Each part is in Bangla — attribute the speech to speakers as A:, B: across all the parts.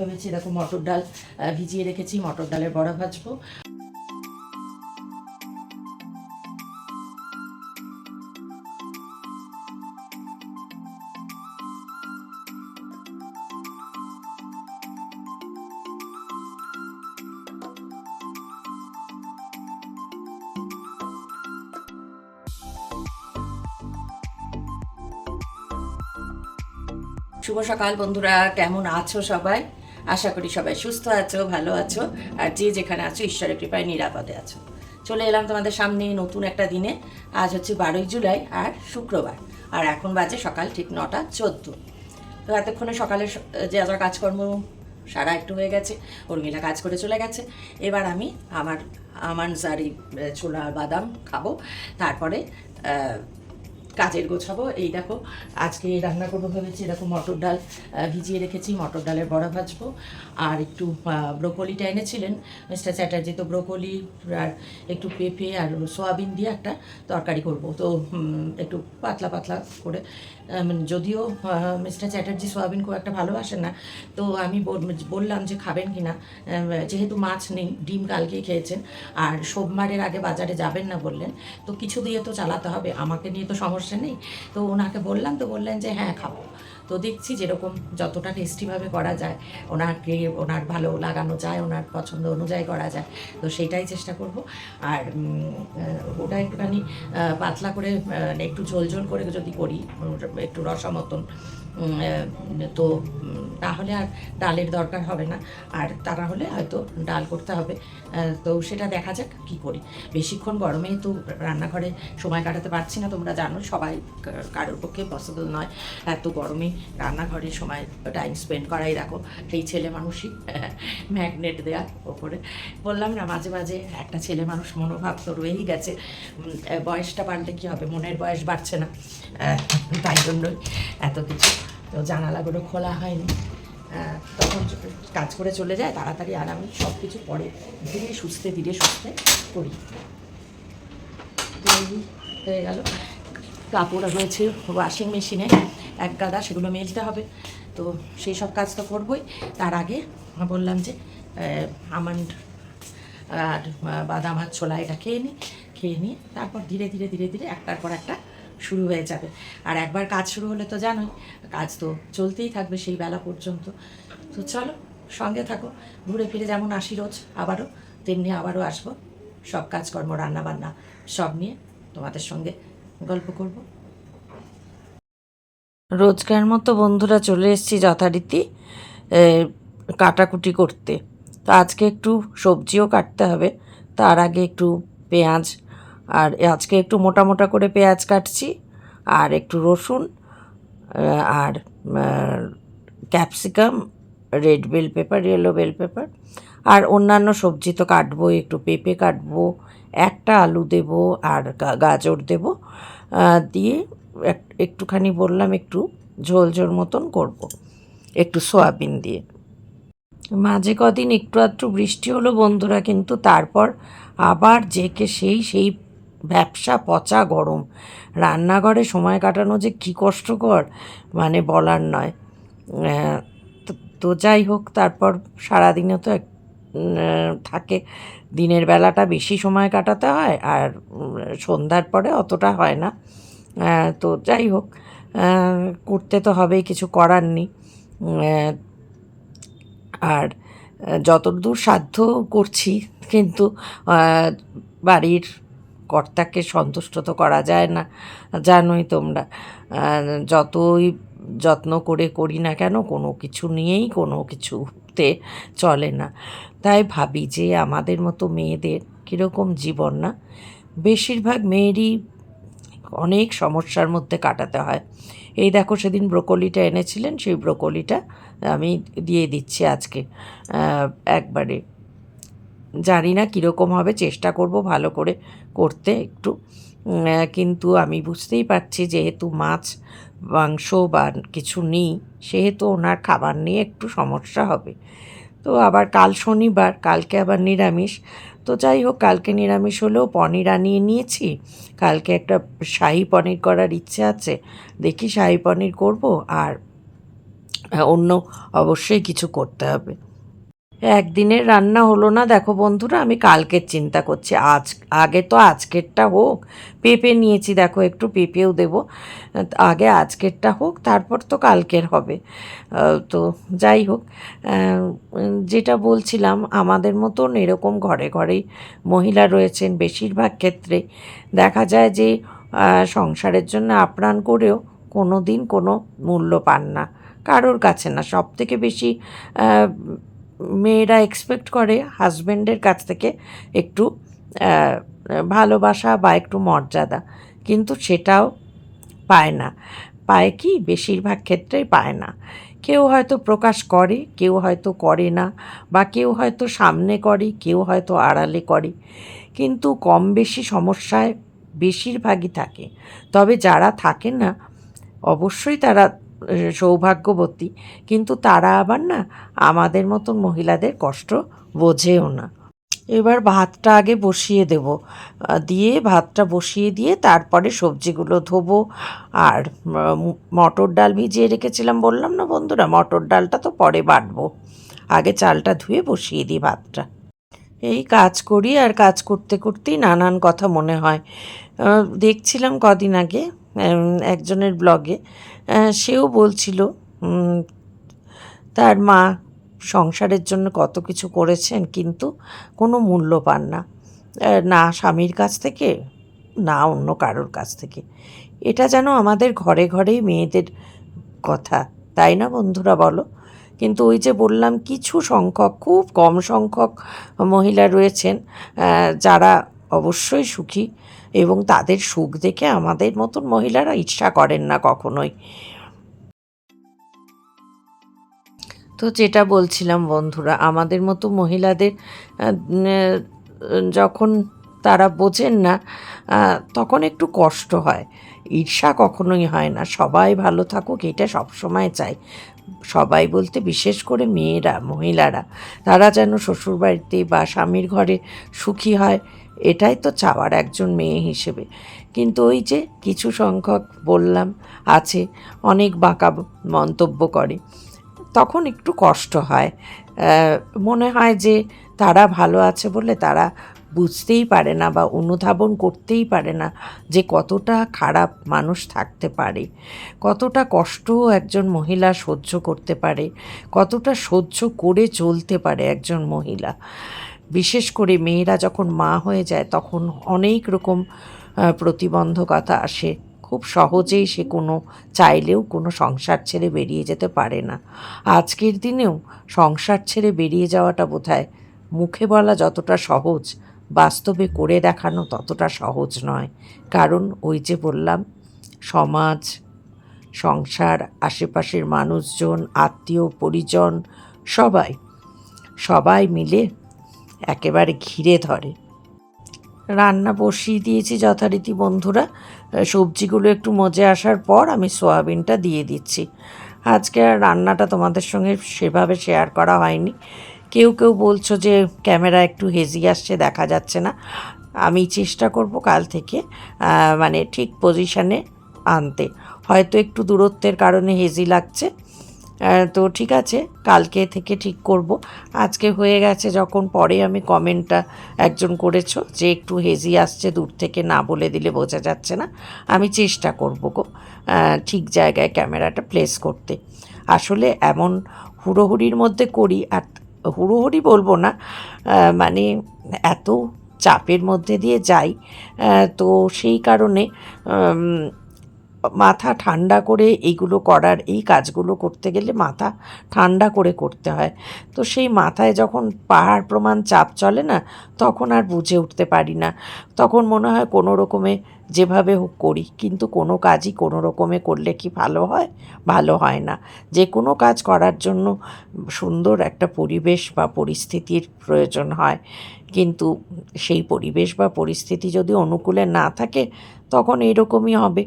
A: ভেবেছি এরকম মটর ডাল ভিজিয়ে রেখেছি, মটর ডালের বড়া ভাজবো। শুভ সকাল বন্ধুরা, কেমন আছো সবাই? আশা করি সবাই সুস্থ আছো, ভালো আছো, আর যে যেখানে আছো, ঈশ্বরের কৃপায় নিরাপদে আছো। চলে এলাম তোমাদের সামনে নতুন একটা দিনে। আজ হচ্ছে বারোই জুলাই আর শুক্রবার, আর এখন বাজে সকাল ঠিক নটা চোদ্দ। তো এতক্ষণে সকালে যে যা কাজকর্ম, সারা একটু হয়ে গেছে, উর্মিলা কাজ করে চলে গেছে। এবার আমি আমার আমার জারি ছোলা বাদাম খাব। তারপরে কাজের গোছাবো। এই দেখো, আজকে রান্না করব ভেবেছি এরকম মটর ডাল ভিজিয়ে রেখেছি, মটর ডালের বড়া ভাজবো। আর একটু ব্রোকলিটা এনেছিলেন মিস্টার চ্যাটার্জি, তো ব্রোকলি আর একটু পেঁপে আর সোয়াবিন দিয়ে একটা তরকারি করব। তো একটু পাতলা পাতলা করে মানে যদিও মিস্টার চ্যাটার্জি সোয়াবিন খুব একটা ভালোবাসেন না, তো আমি বললাম যে খাবেন কি না যেহেতু মাছ নেই, ডিম কালকেই খেয়েছেন, আর সোমবারের আগে বাজারে যাবেন না বললেন, তো কিছু দিয়ে তো চালাতে হবে, আমাকে নিয়ে তো সমস্যা নেই। তো ওনাকে বললাম, তো বললেন যে হ্যাঁ খাব। তো দেখছি যেরকম যতটা টেস্টিভাবে করা যায়, ওনাকে, ওনার ভালো লাগানো যায়, ওনার পছন্দ অনুযায়ী করা যায়, তো সেটাই চেষ্টা করব। আর ওটা একটুখানি পাতলা করে একটু ঝোল ঝোল করে যদি করি, একটু রসা মতন তো তাহলে আর ডালের দরকার হবে না। আর তারা হলে হয়তো ডাল করতে হবে। তো সেটা দেখা যাক কি করি। বেশিক্ষণ গরমে তো রান্নাঘরে সময় কাটাতে পারছি না, তোমরা জানো, সবাই কারোর পক্ষে পসিবল নয়। এত গরমে রান্নাঘরে সময় টাইম স্পেন্ড করাই। রাখো সেই ছেলে মানুষই ম্যাগনেট দেওয়ার ওপরে। বললাম না, মাঝে মাঝে একটা ছেলে মানুষ মনোভাব তো রয়েই গেছে। বয়সটা বাড়লে কি হবে? মনের বয়স বাড়ছে না। তাই জন্যই এত কিছু। তো জানালাগুলো খোলা হয়নি। আহ, তখন কাজ করে চলে যায় তাড়াতাড়ি আর আমি সব কিছু পরে ধীরে সুস্থে ধীরে সুস্থে করি। হয়ে গেল। কাপড় রয়েছে ওয়াশিং মেশিনে এক গাদা সেগুলো মেলতে হবে। তো সেই সব কাজ তো করবই। তার আগে বললাম যে আমন্ড আর বাদাম আর ছোলা এটা খেয়ে নিই খেয়ে নিয়ে তারপর ধীরে ধীরে ধীরে ধীরে একটার পর একটা শুরু হয়ে যাবে। আর একবার কাজ শুরু হলে তো জানোই, কাজ তো চলতেই থাকবে সেই বেলা পর্যন্ত। তো চলো, সঙ্গে থাকো, ঘুরে ফিরে যেমন আসি রোজ আবারও, তেমনি আবারও আসব। সব কাজকর্ম রান্না বান্না সব নিয়ে তোমাদের সঙ্গে গল্প করব। রোজকার মতো বন্ধুরা চলে এসেছি যথারীতি কাটাকুটি করতে। তো আজকে একটু সবজিও কাটতে হবে, তার আগে একটু পেঁয়াজ আর আজকে একটু মোটা মোটা করে পেঁয়াজ কাটছি, আর একটু রসুন আর capsicum, red bell pepper, yellow bell pepper, আর অন্যান্য সবজি তো কাটবো একটু পেঁপে কাটবো, একটা আলু দেব আর গাজর দেব দিয়ে এক- একটুখানি বললাম একটু ঝোল ঝোল মতন করব, একটু সোয়াবিন দিয়ে। মাঝে কদিন একটু আধটু বৃষ্টি হলো বন্ধুরা, কিন্তু তারপর আবার জেকে সেই সেই ব্যবসা পচা গরম। রান্নাঘরে সময় কাটানো যে কী কষ্টকর মানে বলার নয়। তো- যাই হোক, তারপর সারাদিনে তো এক- থাকে। দিনের বেলাটা বেশি সময় কাটাতে হয় আর সন্ধ্যার পরে অতটা হয় না। তো যাই হোক করতে তো হবেই, কিছু করার নেই। আর যতদূর সাধ্য করছি, কিন্তু বাড়ির কর্তাকে সন্তুষ্ট তো করা যায় না। জানোই তোমরা যতই যত্ন করে করি না কেন, কোনো কিছু নিয়েই কোনো কিছুতে চলে না। তাই ভাবি যে আমাদের মতো মেয়েদের কীরকম জীবন না? বেশিরভাগ মেয়েরই অনেক সমস্যার মধ্যে কাটাতে হয়। এই দেখো সেদিন ব্রোকলিটা এনেছিলেন, সেই ব্রোকলিটা আমি দিয়ে দিচ্ছি আজকে একবারে। জানি না কীরকম হবে, চেষ্টা করব ভালো করে করতে একটু কিন্তু আমি বুঝতেই পারছি যেহেতু মাছ, মাংস বা কিছু নেই, সেহেতু ওনার খাবার নিয়ে একটু সমস্যা হবে। তো আবার কাল শনিবার, কালকে আবার নিরামিষ। তো যাই হোক, কালকে নিরামিষ হলেও পনির আনিয়ে নিয়েছি। কালকে একটা শাহি পনির করার ইচ্ছে আছে। দেখি শাহি পনির করব আর অন্য অবশ্যই কিছু করতে হবে। একদিনের রান্না হলো না। দেখো বন্ধুরা, আমি কালকের চিন্তা করছি। আজ, আগে তো আজকেরটা হোক, পেঁপে নিয়েছি, দেখো একটু পেঁপেও দেবো। আগে আজকেরটা হোক, তারপর তো কালকের হবে। তো যাই হোক যেটা বলছিলাম, আমাদের মতন এরকম ঘরে ঘরেই মহিলা রয়েছেন বেশিরভাগ ক্ষেত্রে। দেখা যায় যে সংসারের জন্য আপ্রাণ করেও কোনো দিন কোনো মূল্য পান না। কারোর কাছে না। সব থেকে বেশি মেয়েরা এক্সপেক্ট করে হাজব্যান্ডের কাছ থেকে একটু ভালোবাসা বা একটু মর্যাদা। কিন্তু সেটাও পায় না। পায় কি? বেশিরভাগ ক্ষেত্রেই পায় না। কেউ হয়তো প্রকাশ করে, কেউ হয়তো করে না, বা কেউ হয়তো সামনে করে, কেউ হয়তো আড়ালে করে। কিন্তু কম বেশি সমস্যায় বেশিরভাগই থাকে। তবে যারা থাকে না, অবশ্যই তারা সৌভাগ্যবতী। কিন্তু তারা আবার না আমাদের মতন মহিলাদের কষ্ট বোঝেও না। এবার ভাতটা আগে বসিয়ে দেব। দিয়ে ভাতটা বসিয়ে দিয়ে তারপরে সবজিগুলো ধোবো। আর মটর ডাল ভিজিয়ে রেখেছিলাম, বললাম না বন্ধুরা, মটর ডালটা তো পরে বাটবো। আগে চালটা ধুয়ে বসিয়ে দিই ভাতটা। এই কাজ করি আর কাজ করতে করতেই নানান কথা মনে হয়। দেখছিলাম কদিন আগে একজনের ব্লগে সেও বলছিল তার মা সংসারের জন্য কত কিছু করেছেন, কিন্তু কোনো মূল্য পান না। না স্বামীর কাছ থেকে, না অন্য কারোর কাছ থেকে। এটা যেন আমাদের ঘরে ঘরেই মেয়েদের কথা, তাই না বন্ধুরা বলো? কিন্তু ওই যে বললাম, কিছু সংখ্যক, খুব কম সংখ্যক মহিলা রয়েছেন যারা অবশ্যই সুখী এবং তাদের সুখ দেখে আমাদের মতন মহিলারা ঈর্ষা করেন না কখনোই। তো যেটা বলছিলাম বন্ধুরা, আমাদের মতো মহিলাদের যখন তারা বোঝেন না তখন একটু কষ্ট হয়। ঈর্ষা কখনোই হয় না। সবাই ভালো থাকুক, এটা সবসময় চাই। সবাই বলতে, বিশেষ করে মেয়েরা, মহিলারা, তারা যেন শ্বশুরবাড়িতে বা স্বামীর ঘরে সুখী হয় এটাই তো চাওয়ার একজন মেয়ে হিসেবে। কিন্তু ওই যে কিছু সংখ্যক বললাম, আছে, অনেক বাঁকা মন্তব্য করে। তখন একটু কষ্ট হয়। মনে হয় যে তারা ভালো আছে বলে তারা বুঝতেই পারে না বা অনুধাবন করতেই পারে না যে কতটা খারাপ মানুষ থাকতে পারে। কতটা কষ্ট একজন মহিলা সহ্য করতে পারে। কতটা সহ্য করে চলতে পারে একজন মহিলা। বিশেষ করে মেয়েরা যখন মা হয়ে যায়, তখন অনেক রকম প্রতিবন্ধকতা আসে। খুব সহজেই সে কোনো, চাইলেও কোনো সংসার ছেড়ে বেরিয়ে যেতে পারে না। আজকের দিনেও সংসার ছেড়ে বেরিয়ে যাওয়াটা বোধহয় মুখে বলা যতটা সহজ, বাস্তবে করে দেখানো ততটা সহজ নয়। কারণ ওই যে বললাম, সমাজ, সংসার, আশেপাশের মানুষজন, আত্মীয়, পরিজন, সবাই সবাই মিলে একেবারে ঘিরে ধরে। রান্না বসিয়ে দিয়েছি যথারীতি বন্ধুরা। সবজিগুলো একটু মজে আসার পর আমি সোয়াবিনটা দিয়ে দিচ্ছি। আজকে আর রান্নাটা তোমাদের সঙ্গে সেভাবে শেয়ার করা হয়নি। কেউ কেউ বলছো যে ক্যামেরা একটু হেজি আসছে, দেখা যাচ্ছে না। আমি চেষ্টা করব কাল থেকে মানে ঠিক পজিশানে আনতে। হয়তো একটু দূরত্বের কারণে হেজি লাগছে। তো ঠিক আছে, কালকে থেকে ঠিক করব। আজকে হয়ে গেছে যখন পরে আমি কমেন্টটা একজন করেছ যে একটু হেজি আসছে দূর থেকে, না বলে দিলে বোঝা যাচ্ছে না। আমি চেষ্টা করব গো ঠিক জায়গায় ক্যামেরাটা প্লেস করতে। আসলে এমন হুড়োহুড়ির মধ্যে করি, আর হুড়োহুড়ি বলব না মানে এত চাপের মধ্যে দিয়ে যাই তো সেই কারণে মাথা ঠান্ডা করে এইগুলো করার, এই কাজগুলো করতে গেলে মাথা ঠান্ডা করে করতে হয়। তো সেই মাথায় যখন পাহাড় প্রমাণ চাপ চলে না, তখন আর বুঝে উঠতে পারি না। তখন মনে হয় কোনো রকমে যেভাবে হোক করি, কিন্তু কোনো কাজই কোনো রকমে করলে কি ভালো হয়? ভালো হয় না। যে কোনো কাজ করার জন্য সুন্দর একটা পরিবেশ বা পরিস্থিতির প্রয়োজন হয়। কিন্তু সেই পরিবেশ বা পরিস্থিতি যদি অনুকূলে না থাকে, তখন এরকমই হবে।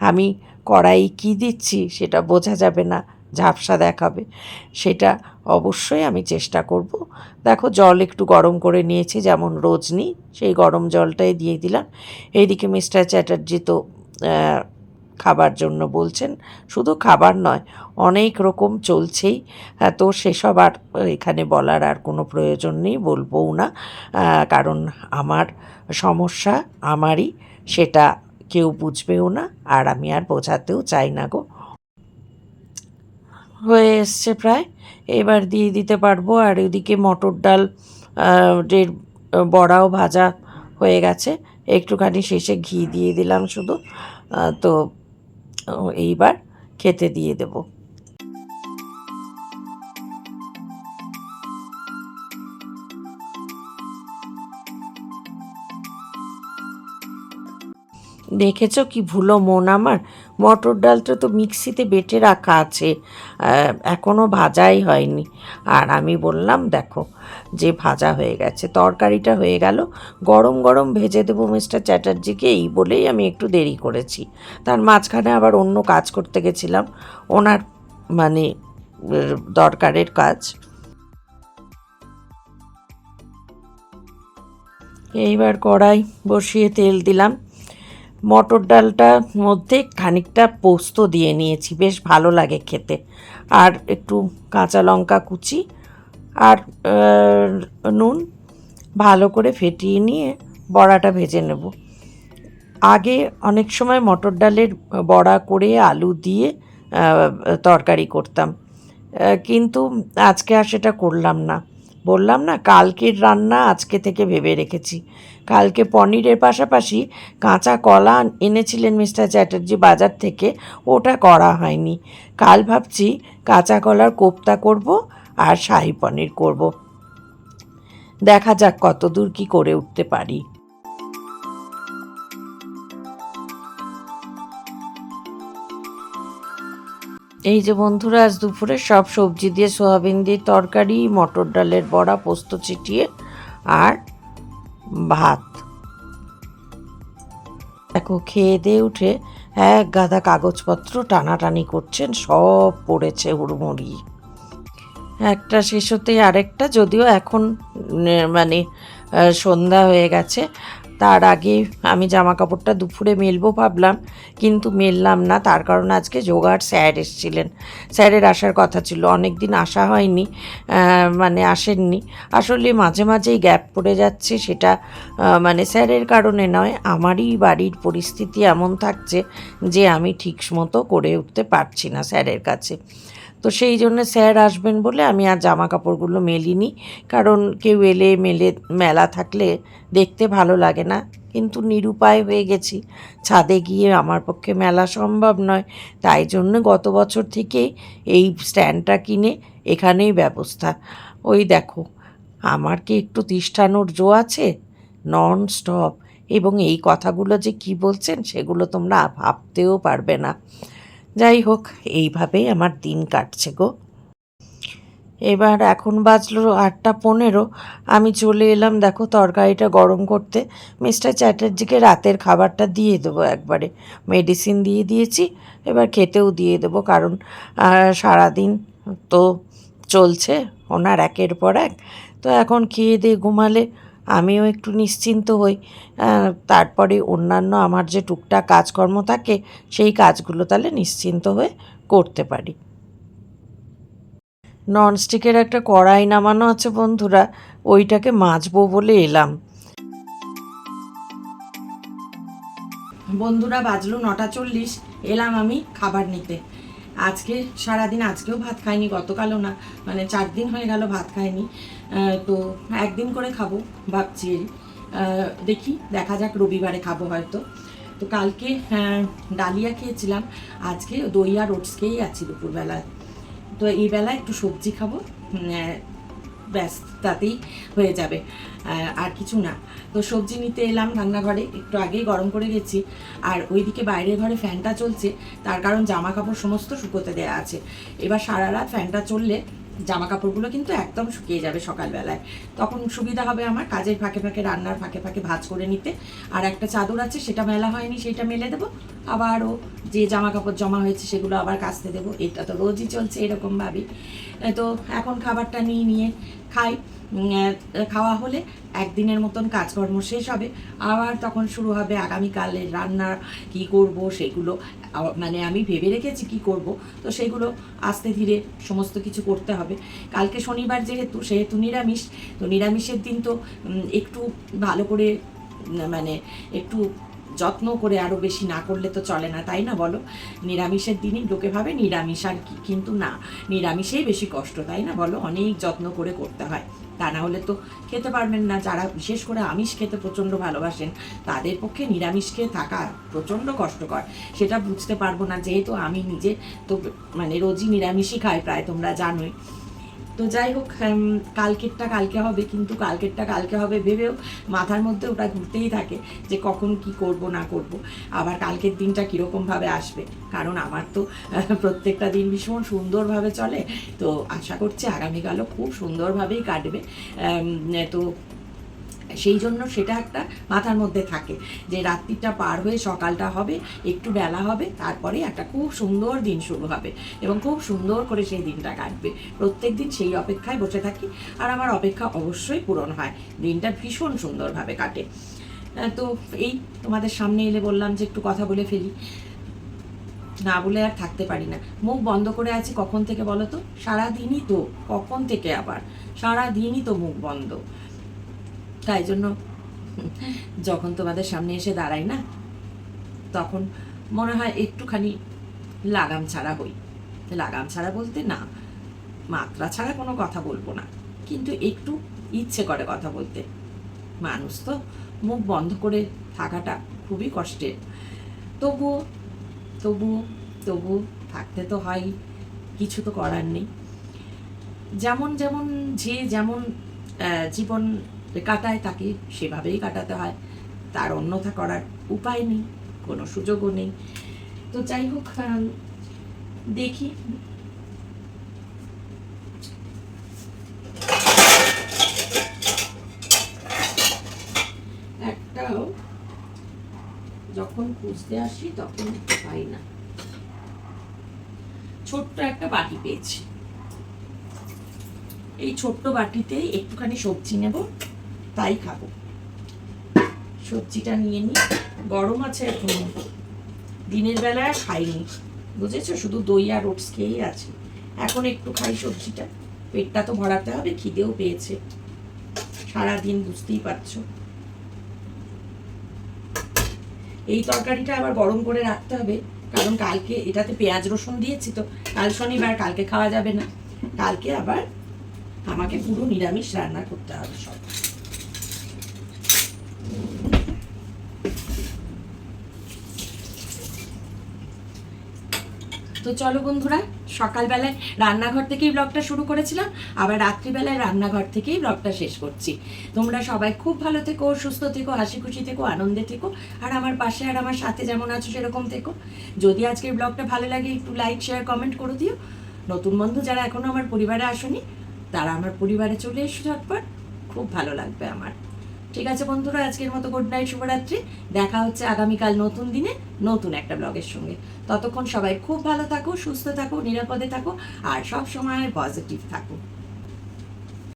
A: আমি কড়াই কী দিচ্ছি সেটা বোঝা যাবে না ঝাপসা দেখাবে। সেটা অবশ্যই আমি চেষ্টা করব। দেখো জল একটু গরম করে নিয়েছি যেমন রোজ নিই সেই গরম জলটাই দিয়ে দিলাম। এইদিকে মিস্টার চ্যাটার্জি তো
B: খাবার জন্য বলছেন। শুধু খাবার নয় অনেক রকম চলছেই। আহ, তো সেসব আর এখানে বলার আর কোনো প্রয়োজন নেই বলবও না। কারণ আমার সমস্যা আমারই সেটা কেউ বুঝবেও না, আর আমি আর বোঝাতেও চাই না গো। হয়ে এসছে প্রায়। এবার দিয়ে দিতে পারব, আর এদিকে মটর ডাল এর বড়াও ভাজা হয়ে গেছে। একটুখানি শেষে ঘি দিয়ে দিলাম শুধু। তো, এইবার খেতে দিয়ে দেবো। দেখেছ কি ভুলো মন আমার? মটর ডালটা তো মিক্সিতে বেটে রাখা আছে। আহ, এখনও ভাজাই হয়নি। আর আমি বললাম দেখো যে ভাজা হয়ে গেছে তরকারিটা হয়ে গেল। গরম গরম ভেজে দেবো মিস্টার চ্যাটার্জিকে এই বলেই আমি একটু দেরি করেছি। তার মাঝখানে আবার অন্য কাজ করতে গেছিলাম ওনার মানে দরকারের কাজ। এইবার কড়াই বসিয়ে তেল দিলাম। মটর ডালটার মধ্যে খানিকটা পোস্ত দিয়ে নিয়েছি, বেশ ভালো লাগে খেতে। আর একটু কাঁচা লঙ্কা কুচি আর নুন ভালো করে ফেটিয়ে নিয়ে বড়াটা ভেজে নেব। আগে অনেক সময় মটর ডালের বড়া করে আলু দিয়ে তরকারি করতাম কিন্তু আজকে আর সেটা করলাম না। বললাম না, কালকের রান্না আজকে থেকে ভেবে রেখেছি। কালকে পনিরের পাশাপাশি কাঁচা কলা এনেছিলেন মিস্টার চ্যাটার্জি বাজার থেকে, ওটা করা হয়নি। কাল ভাবছি কাঁচা কলার কোপ্তা করব আর শাহি পনির করব। দেখা যাক কত দূর কি করে উঠতে পারি। এই যে বন্ধুরা, আজ দুপুরে সব সবজি দিয়ে সোয়াবিন দিয়ে তরকারি, মটর ডালের বড়া, পোস্ত চিটিয়ে আর ভাত। দেখো, খেয়ে দিয়ে উঠে এক গাদা কাগজপত্র টানাটানি করছেন, সব পড়েছে হুড়মুড়ি। একটা শেষ হতেই আরেকটা, যদিও এখন মানে সন্ধ্যা হয়ে গেছে। তার আগে আমি জামা কাপড়টা দুপুরে মেলবো ভাবলাম, কিন্তু মেললাম না। তার কারণ আজকে যোগার স্যার এসেছিলেন। স্যারের আসার কথা ছিল। অনেক দিন আসা হয়নি মানে আসেননি। আসলে মাঝে মাঝেই গ্যাপ পড়ে যাচ্ছে, সেটা মানে স্যারের কারণে নয়, আমারই বাড়ির পরিস্থিতি এমন থাকছে যে আমি ঠিক মতো করে উঠতে পারছি না স্যারের কাছে। তো সেই জন্য স্যার আসবেন বলে আমি আর জামা কাপড়গুলো মেলিনি। কারণ কেউ এলে মেলে মেলা থাকলে দেখতে ভালো লাগে না। কিন্তু নিরুপায় হয়ে গেছি। ছাদে গিয়ে আমার পক্ষে মেলা সম্ভব নয়। তাই জন্য গত বছর থেকে এই স্ট্যান্ডটা কিনে এখানেই ব্যবস্থা। ওই দেখো, আমার কি একটু তিষ্ঠানোর জো আছে? নন স্টপ এবং এই কথাগুলো যে কি বলছেন, সেগুলো তোমরা ভাবতেও পারবে না। যাই হোক, এইভাবেই আমার দিন কাটছে গো। এবার এখন বাজলো আটটা পনেরো, আমি চলে এলাম, দেখো তরকারিটা গরম করতে। মিস্টার চ্যাটার্জিকে রাতের খাবারটা দিয়ে দেবো একবারে। মেডিসিন দিয়ে দিয়েছি, এবার খেতেও দিয়ে দেবো, কারণ সারাদিন তো চলছে, ওনার একের পর এক। তো এখন খেয়ে দিয়ে ঘুমালে আমিও একটু নিশ্চিন্ত হই। তারপরে অন্যান্য আমার যে টুকটাক কাজকর্ম থাকে, সেই কাজগুলো তাহলে নিশ্চিন্ত হয়ে করতে পারি। ননস্টিকের একটা কড়াই নামানো আছে বন্ধুরা, ওইটাকে মাজবো বলে এলাম।
A: বন্ধুরা, বাজলো নটা চল্লিশ, এলাম আমি খাবার নিতে। আজকে, সারাদিন আজকেও ভাত খাইনি, গতকালও না মানে চার দিন হয়ে গেল ভাত খাইনি। তো একদিন করে খাব, ভাবছি। দেখি, দেখা যাক রবিবারে খাব হয়তো। তো কালকে ডালিয়া খেয়েছিলাম। আজকে দইয়া আর ওটস খেয়েই আছি দুপুরবেলায়। তো এই বেলা একটু সবজি খাব ব্যাস তাতেই হয়ে যাবে। আর কিছু না। তো সবজি নিতে এলাম রান্নাঘরে, একটু আগেই গরম করে গেছি। আর ওইদিকে বাইরের ঘরে ফ্যানটা চলছে, তার কারণ জামা কাপড় সমস্ত শুকোতে দেয়া আছে। এবার সারা রাত ফ্যানটা চললে জামা কাপড়গুলো কিন্তু একদম শুকিয়ে যাবে সকালবেলায়। তখন সুবিধা হবে আমার কাজের ফাঁকে ফাঁকে, রান্নার ফাঁকে ফাঁকে ভাজ করে নিতে। আর একটা চাদর আছে, সেটা মেলা হয়নি, সেটা মেলে দেবো। আবারও যে জামা কাপড় জমা হয়েছে, সেগুলো আবার কাচতে দেবো। এটা তো রোজই চলছে এরকমভাবেই। তো এখন খাবারটা নিয়ে নিয়ে খাই খাওয়া হলে একদিনের মতন কাজকর্ম শেষ হবে। আবার তখন শুরু হবে আগামীকালের রান্না, কি করব সেগুলো। মানে আমি ভেবে রেখেছি কি করব। তো সেগুলো আস্তে ধীরে সমস্ত কিছু করতে হবে। কালকে শনিবার যেহেতু, সেহেতু নিরামিষ। তো নিরামিষের দিন তো একটু ভালো করে মানে একটু যত্ন করে আরও বেশি না করলে তো চলে না, তাই না বলো? নিরামিষের দিনই লোকে ভাবে নিরামিষ আর কি, কিন্তু না, নিরামিষেই বেশি কষ্ট, তাই না বলো? অনেক যত্ন করে করতে হয়। তা না হলে তো খেতে পারবেন না, যারা বিশেষ করে আমিষ খেতে প্রচণ্ড ভালোবাসেন, তাদের পক্ষে নিরামিষ খেয়ে থাকা প্রচণ্ড কষ্টকর। সেটা বুঝতে পারব না, যেহেতু আমি নিজে তো মানে রোজই নিরামিষই খাই, প্রায় তোমরা জানোই। তো যাই হোক কালকেরটা কালকে হবে, কিন্তু কালকেরটা কালকে হবে ভেবেও মাথার মধ্যে ওটা ঘুরতেই থাকে যে কখন কি করব, না করব। আবার কালকের দিনটা কীরকমভাবে আসবে? কারণ আমার তো প্রত্যেকটা দিন ভীষণ সুন্দরভাবে চলে। তো আশা করছি আগামীকালও খুব সুন্দরভাবেই কাটবে। তো সেই জন্য সেটা একটা মাথার মধ্যে থাকে যে রাত্রিটা পার হয়ে সকালটা হবে, একটু বেলা হবে, তারপরে একটা খুব সুন্দর দিন শুরু হবে এবং খুব সুন্দর করে সেই দিনটা কাটবে। প্রত্যেক দিন সেই অপেক্ষায় বসে থাকি আর আমার অপেক্ষা অবশ্যই পূরণ হয়। দিনটা ভীষণ সুন্দরভাবে কাটে। তো এই তোমাদের সামনে এলে বললাম যে একটু কথা বলে ফেলি। না বলে আর থাকতে পারি না। মুখ বন্ধ করে আছি কখন থেকে বলো তো? সারাদিনই তো, কখন থেকে আবার? সারাদিনই তো মুখ বন্ধ। তাই জন্য যখন তোমাদের সামনে এসে দাঁড়াই না তখন মনে হয় একটুখানি লাগাম ছাড়া হই। লাগাম ছাড়া বলতে না মাত্রা ছাড়া কোনো কথা বলব না। কিন্তু একটু ইচ্ছে করে কথা বলতে। মানুষ তো মুখ বন্ধ করে থাকাটা খুবই কষ্টের। তবুও তবু তবু থাকতে তো হয় কিছু তো করার নেই। যেমন যেমন যে যেমন আহ, জীবন কাটায় তাকে সেভাবেই কাটাতে হয়। তার অন্যথা করার উপায় নেই, কোনো সুযোগও নেই। তো যাই হোক দেখি। একটাও যখন খুঁজতে আসি তখন পাই না। ছোট্ট একটা বাটি পেয়েছি। এই ছোট্ট বাটিতেই একটুখানি সবজি নেব। তাই খাব। সবজিটা নিয়ে নিই গরম আছে এখন। দিনের বেলায় খাইনি, বুঝেছ? শুধু দই আর ওটস খেয়েই আছে। এখন একটু খাই সবজিটা। পেটটা তো ভরাতে হবে, খিদেও পেয়েছে। সারাদিন বুঝতেই পারছ। এই তরকারিটা আবার গরম করে রাখতে হবে, কারণ কালকে এটাতে পেঁয়াজ রসুন দিয়েছি তো, কাল শনিবার, কালকে খাওয়া যাবে না। কালকে আবার আমাকে পুরো নিরামিষ রান্না করতে হবে সব। তো চলো বন্ধুরা, সকালবেলায় রান্নাঘর থেকেই ব্লগটা শুরু করেছিলাম, আবার রাত্রিবেলায় রান্নাঘর থেকেই ব্লগটা শেষ করছি। তোমরা সবাই খুব ভালো থেকো, সুস্থ থেকো হাসি খুশি থেকো, আনন্দে থেকো, আর আমার পাশে আর আমার সাথে যেমন আছো সেরকম থেকো। যদি আজকের ব্লগটা ভালো লাগে, একটু লাইক শেয়ার কমেন্ট করে দিও। নতুন বন্ধু যারা এখনও আমার পরিবারে আসেনি, তারা আমার পরিবারে চলে এসো ঝটপট, খুব ভালো লাগবে আমার। ঠিক আছে বন্ধুরা, আজকের মতো গুড নাইট শুভরাত্রি। দেখা হচ্ছে আগামীকাল নতুন দিনে নতুন একটা ব্লগের সঙ্গে। ততক্ষণ সবাই খুব ভালো থাকো, সুস্থ থাকো, নিরাপদে থাকো, আর সব সময় পজিটিভ থাকো।